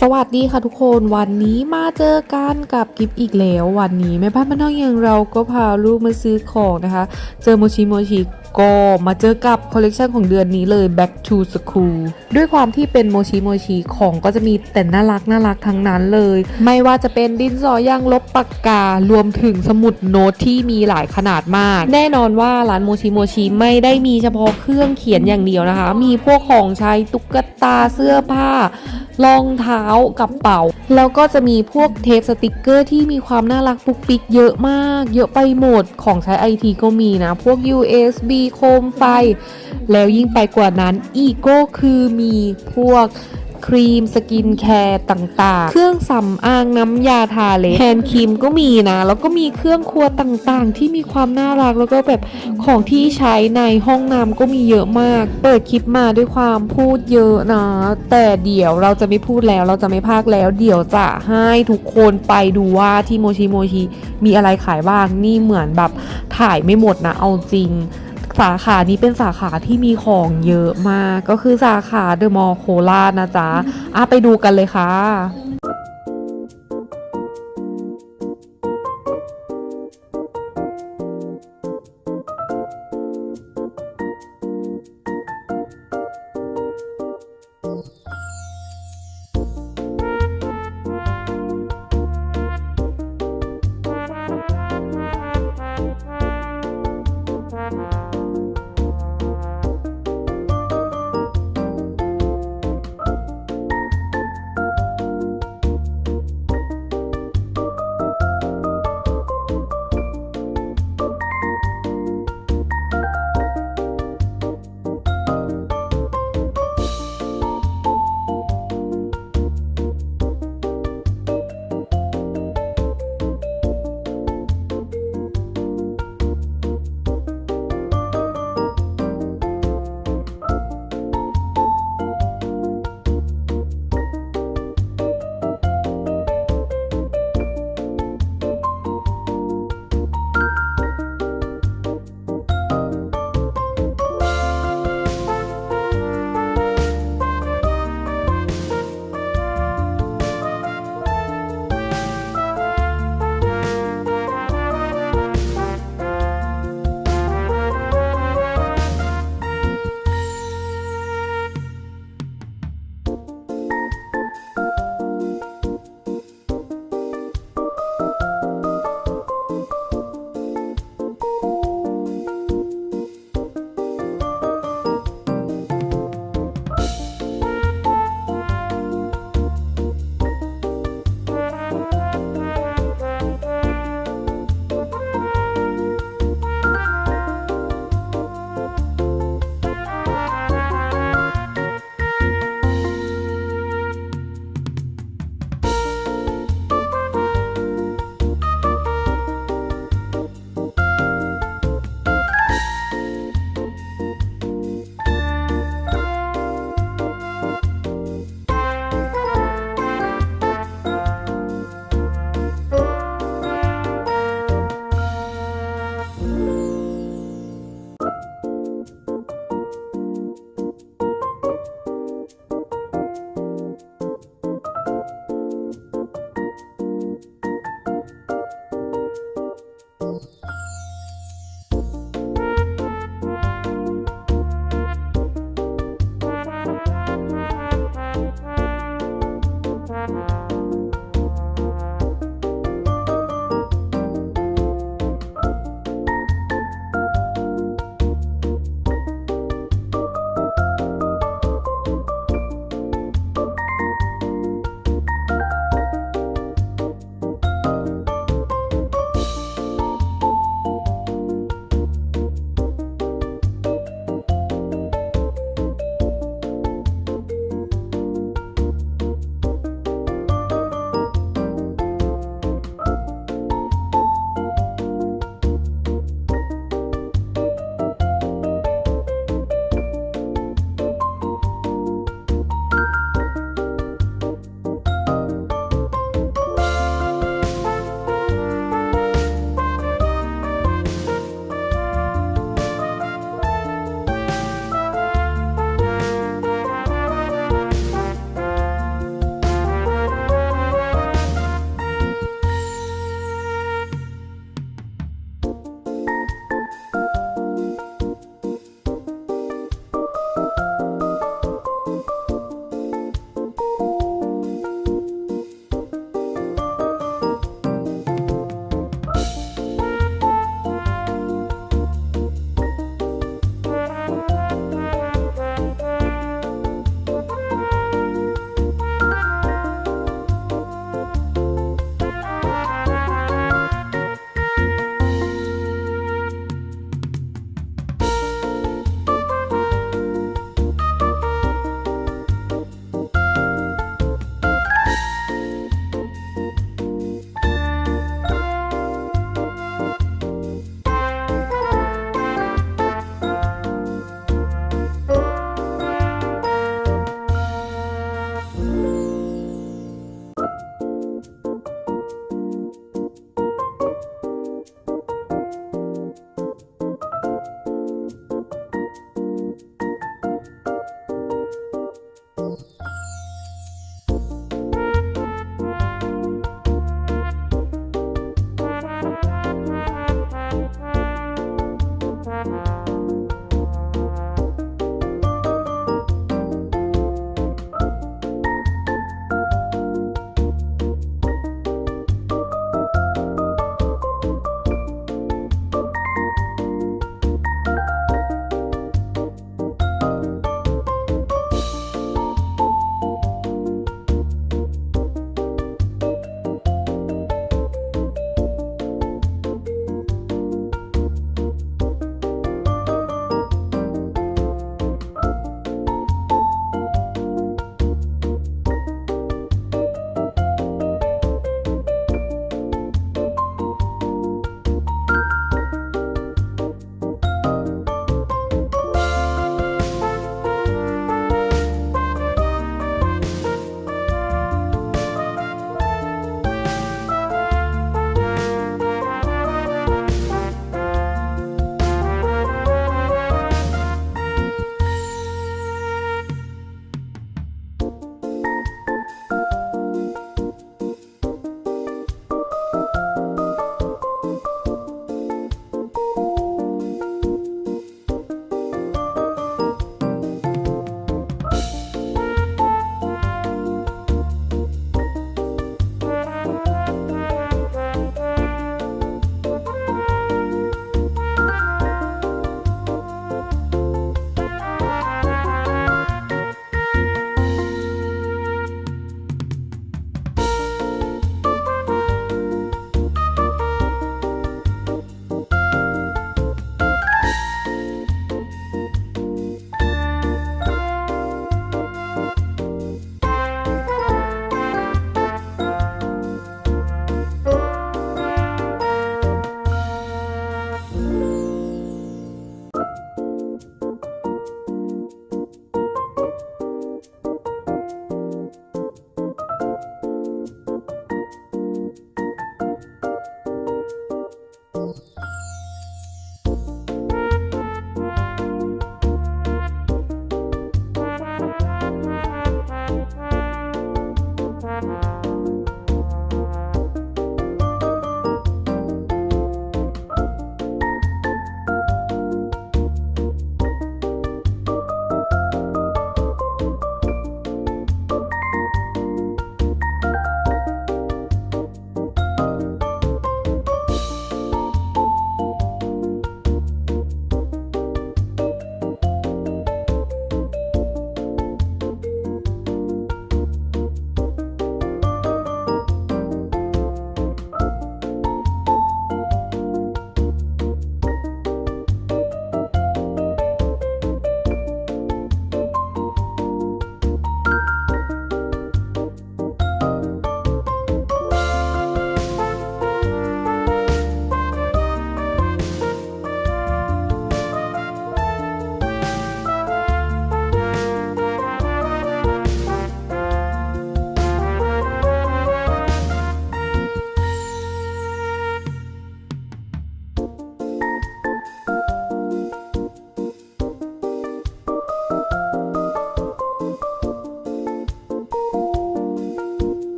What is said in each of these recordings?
สวัสดีค่ะทุกคนวันนี้มาเจอกันกับกิฟอีกแล้ววันนี้แม่บ้านบ้านนอกอย่างเราก็พาลูกมาซื้อของนะคะ เจอโมชิโมชิก็มาเจอกับคอลเลกชันของเดือนนี้เลย back to school ด้วยความที่เป็นโมชิโมชิของก็จะมีแต่น่ารักน่ารักทั้งนั้นเลย ไม่ว่าจะเป็นดินสอยางลบปากการวมถึงสมุดโน้ตที่มีหลายขนาดมาก แน่นอนว่าร้านโมชิโมชิไม่ได้มีเฉพาะเครื่องเขียนอย่างเดียวนะคะ มีพวกของใช้ตุ๊กตาเสื้อผ้ารองเท้ากับเป๋า แล้วก็จะมีพวกเทปสติกเกอร์ที่มีความน่ารักปุกปิกเยอะมาก เยอะไปหมดของใช้ไอทีก็มีนะ พวก USB โคมไฟ แล้วยิ่งไปกว่านั้นอีกก็คือมีพวก ครีม สกินแคร์ต่างๆ เครื่องสำอางน้ำยาทาเล็บแฮนด์ครีมก็มีนะ แล้วก็มีเครื่องครัวต่างๆ ที่มีความน่ารักแล้วก็แบบของที่ใช้ในห้องน้ำก็มีเยอะมาก เปิดคลิปมาด้วยความพูดเยอะนะ แต่เดี๋ยวเราจะไม่พูดแล้วเราจะไม่พากแล้ว เดี๋ยวจะให้ทุกคนไปดูว่าที่โมชิโมชิมีอะไรขายบ้างนี่เหมือนแบบถ่ายไม่หมดนะเอาจริง สาขานี้เป็นสาขาที่มีของเยอะมาก ก็คือสาขาเดอะมอลล์โคราชนะจ๊ะอะไปดูกันเลยค่ะ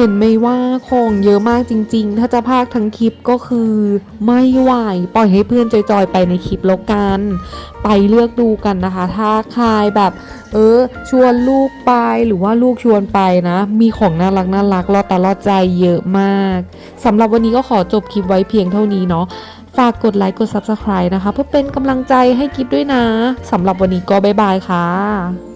ห็นไหมว่าของเยอะมากจริง ๆ ถ้าจะพากทั้งคลิปก็คือ ไม่ไหว ปล่อยให้เพื่อนจอยๆไปในคลิปแล้วกัน ไปเลือกดูกันนะคะ ถ้าใครแบบ เออ ชวนลูกไปหรือว่าลูกชวนไปนะ มีของน่ารักน่ารักรอตาลอดใจเยอะมากสำหรับวันนี้ก็ขอจบคลิปไว้เพียงเท่านี้เนาะฝากกดไลค์กด Subscribe นะคะ เพื่อเป็นกำลังใจให้คลิปด้วยนะสำหรับวันนี้ก็บ๊ายบายค่ะ